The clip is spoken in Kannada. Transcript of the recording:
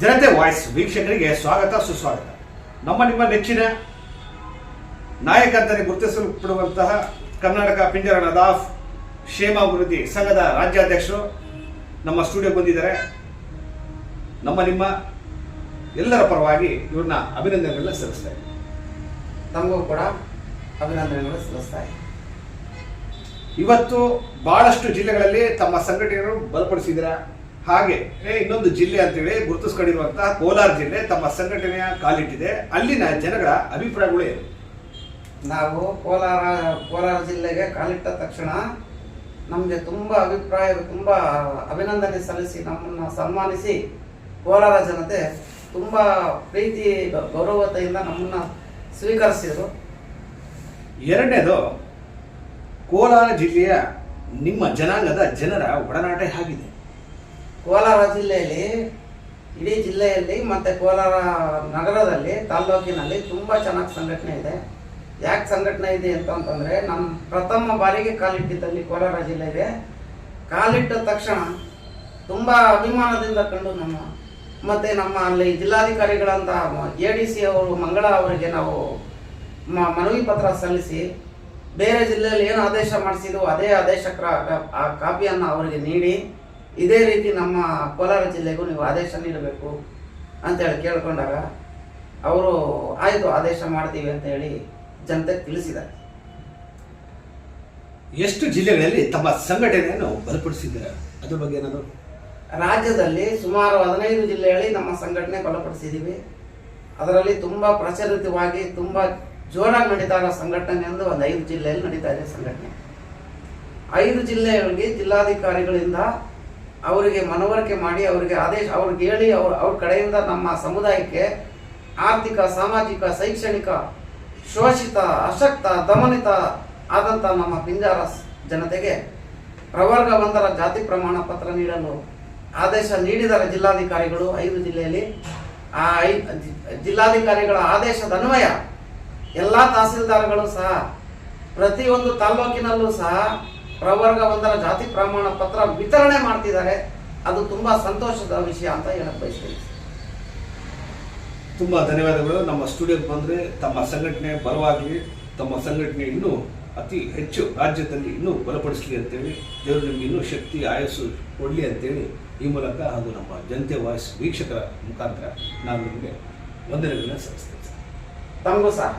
ಜನತೆ ವಾಯ್ಸ್ ವೀಕ್ಷಕರಿಗೆ ಸ್ವಾಗತ ಸುಸ್ವಾಗತ. ನಮ್ಮ ನಿಮ್ಮ ನೆಚ್ಚಿನ ನಾಯಕ ಅಂತಲೇ ಗುರುತಿಸಲ್ಪಡುವಂತಹ ಕರ್ನಾಟಕ ಪಿಂಜರ ನದಾಫ್ ಕ್ಷೇಮಾಭಿವೃದ್ಧಿ ಸಂಘದ ರಾಜ್ಯಾಧ್ಯಕ್ಷರು ನಮ್ಮ ಸ್ಟುಡಿಯೋ ಬಂದಿದ್ದಾರೆ. ನಮ್ಮ ನಿಮ್ಮ ಎಲ್ಲರ ಪರವಾಗಿ ಇವ್ರನ್ನ ಅಭಿನಂದನೆಗಳನ್ನ ಸಲ್ಲಿಸ್ತಾ ಇದ್ದೀನಿ. ತಮಗೂ ಕೂಡ ಅಭಿನಂದನೆಗಳು ಸಲ್ಲಿಸ್ತಾ ಇದ್ದೀನಿ. ಇವತ್ತು ಬಹಳಷ್ಟು ಜಿಲ್ಲೆಗಳಲ್ಲಿ ತಮ್ಮ ಸಂಘಟನೆಗಳು ಬಲಪಡಿಸಿದ್ದೀರಾ? ಹಾಗೆ ಏ, ಇನ್ನೊಂದು ಜಿಲ್ಲೆ ಅಂತೇಳಿ ಗುರುತಿಸ್ಕೊಂಡಿರುವಂತಹ ಕೋಲಾರ ಜಿಲ್ಲೆ ತಮ್ಮ ಸಂಘಟನೆಯ ಕಾಲಿಟ್ಟಿದೆ. ಅಲ್ಲಿನ ಜನಗಳ ಅಭಿಪ್ರಾಯಗಳು ಏನು? ನಾವು ಕೋಲಾರ ಕೋಲಾರ ಜಿಲ್ಲೆಗೆ ಕಾಲಿಟ್ಟ ತಕ್ಷಣ ನಮಗೆ ತುಂಬ ಅಭಿಪ್ರಾಯ ತುಂಬ ಅಭಿನಂದನೆ ಸಲ್ಲಿಸಿ ನಮ್ಮನ್ನು ಸನ್ಮಾನಿಸಿ ಕೋಲಾರ ಜನತೆ ತುಂಬ ಪ್ರೀತಿ ಗೌರವತೆಯಿಂದ ನಮ್ಮನ್ನು ಸ್ವೀಕರಿಸಿದರು. ಎರಡನೇದು ಕೋಲಾರ ಜಿಲ್ಲೆಯ ನಿಮ್ಮ ಜನಾಂಗದ ಜನರ ಒಡನಾಟ ಹೇಗಿದೆ? ಕೋಲಾರ ಜಿಲ್ಲೆಯಲ್ಲಿ, ಇಡೀ ಜಿಲ್ಲೆಯಲ್ಲಿ ಮತ್ತು ಕೋಲಾರ ನಗರದಲ್ಲಿ, ತಾಲ್ಲೂಕಿನಲ್ಲಿ ತುಂಬ ಚೆನ್ನಾಗಿ ಸಂಘಟನೆ ಇದೆ. ಯಾಕೆ ಸಂಘಟನೆ ಇದೆ ಅಂತಂತಂದರೆ ನಮ್ಮ ಪ್ರಥಮ ಬಾರಿಗೆ ಕಾಲಿಟ್ಟಿದ್ದಲ್ಲಿ ಕೋಲಾರ ಜಿಲ್ಲೆಗೆ ಕಾಲಿಟ್ಟ ತಕ್ಷಣ ತುಂಬ ಅಭಿಮಾನದಿಂದ ಕಂಡು ನಮ್ಮ, ಮತ್ತು ನಮ್ಮ ಅಲ್ಲಿ ಜಿಲ್ಲಾಧಿಕಾರಿಗಳಂತ ಎ ಡಿ ಸಿ ಅವರು, ಮಂಗಳ ಅವರಿಗೆ ನಾವು ಮನವಿ ಪತ್ರ ಸಲ್ಲಿಸಿ, ಬೇರೆ ಜಿಲ್ಲೆಯಲ್ಲಿ ಏನು ಆದೇಶ ಮಾಡಿಸಿದ್ವು, ಅದೇ ಆದೇಶ ಕಾಪಿಯನ್ನು ಅವರಿಗೆ ನೀಡಿ ಇದೇ ರೀತಿ ನಮ್ಮ ಕೋಲಾರ ಜಿಲ್ಲೆಗೂ ನೀವು ಆದೇಶ ನೀಡಬೇಕು ಅಂತೇಳಿ ಕೇಳ್ಕೊಂಡಾಗ ಅವರು ಆಯಿತು ಆದೇಶ ಮಾಡ್ತೀವಿ ಅಂತ ಹೇಳಿ ಜನತೆ ತಿಳಿಸಿದ್ದಾರೆ. ಎಷ್ಟು ಜಿಲ್ಲೆಗಳಲ್ಲಿ ತಮ್ಮ ಸಂಘಟನೆಯನ್ನು ಬಲಪಡಿಸಿದ್ದೀರಾ? ಅದ್ರ ಬಗ್ಗೆ ಏನಾದರೂ? ರಾಜ್ಯದಲ್ಲಿ ಸುಮಾರು ಹದಿನೈದು ಜಿಲ್ಲೆಗಳಲ್ಲಿ ನಮ್ಮ ಸಂಘಟನೆ ಬಲಪಡಿಸಿದ್ದೀವಿ. ಅದರಲ್ಲಿ ತುಂಬ ಪ್ರಚಲಿತವಾಗಿ ತುಂಬ ಜೋರಾಗಿ ನಡೀತಾ ಇರೋ ಸಂಘಟನೆ ಎಂದು ಒಂದು ಐದು ಜಿಲ್ಲೆಯಲ್ಲಿ ನಡೀತಾ ಇದೆ ಸಂಘಟನೆ. ಐದು ಜಿಲ್ಲೆಗಳಿಗೆ ಜಿಲ್ಲಾಧಿಕಾರಿಗಳಿಂದ ಅವರಿಗೆ ಮನವರಿಕೆ ಮಾಡಿ, ಅವರಿಗೆ ಆದೇಶ, ಅವ್ರಿಗೆ ಹೇಳಿ, ಅವ್ರ ಅವ್ರ ಕಡೆಯಿಂದ ನಮ್ಮ ಸಮುದಾಯಕ್ಕೆ ಆರ್ಥಿಕ, ಸಾಮಾಜಿಕ, ಶೈಕ್ಷಣಿಕ, ಶೋಷಿತ, ಅಶಕ್ತ, ದಮನಿತ ಆದಂಥ ನಮ್ಮ ಪಿಂಜಾರ ಜನತೆಗೆ ಪ್ರವರ್ಗ ಒಂದರ ಜಾತಿ ಪ್ರಮಾಣ ಪತ್ರ ನೀಡಲು ಆದೇಶ ನೀಡಿದರೆ ಜಿಲ್ಲಾಧಿಕಾರಿಗಳು ಐದು ಜಿಲ್ಲೆಯಲ್ಲಿ, ಆ ಐ ಜಿಲ್ಲಾಧಿಕಾರಿಗಳ ಆದೇಶದ ಅನ್ವಯ ಎಲ್ಲ ತಹಸೀಲ್ದಾರ್ಗಳು ಸಹ ಪ್ರತಿಯೊಂದು ತಾಲ್ಲೂಕಿನಲ್ಲೂ ಸಹ ಪ್ರವರ್ಗ ಒಂದರ ಜಾತಿ ಪ್ರಮಾಣ ಪತ್ರ ವಿತರಣೆ ಮಾಡ್ತಿದ್ದಾರೆ. ಅದು ತುಂಬಾ ಸಂತೋಷದ ವಿಷಯ ಅಂತ ಹೇಳಕ್ ಬಯಸ್ತೀನಿ. ತುಂಬಾ ಧನ್ಯವಾದಗಳು. ನಮ್ಮ ಸ್ಟುಡಿಯೋಗೆ ಬಂದ್ರೆ ತಮ್ಮ ಸಂಘಟನೆ ಬಲವಾಗಿ ತಮ್ಮ ಸಂಘಟನೆ ಇನ್ನೂ ಅತಿ ಹೆಚ್ಚು ರಾಜ್ಯದಲ್ಲಿ ಇನ್ನೂ ಬಲಪಡಿಸಲಿ ಅಂತೇಳಿ ದೇವರು ನಿಮ್ಗೆ ಇನ್ನೂ ಶಕ್ತಿ ಆಯಸ್ಸು ಕೊಡಲಿ ಅಂತೇಳಿ ಈ ಮೂಲಕ ಹಾಗೂ ನಮ್ಮ ಜನತೆ ವಾಯ್ಸ್ ವೀಕ್ಷಕರ ಮುಖಾಂತರ ನಾವು ನಿಮಗೆ ವಂದನೆಗಳನ್ನ ಸಲ್ಲಿಸ್ತೇವೆ ತಮಗೂ ಸಹ.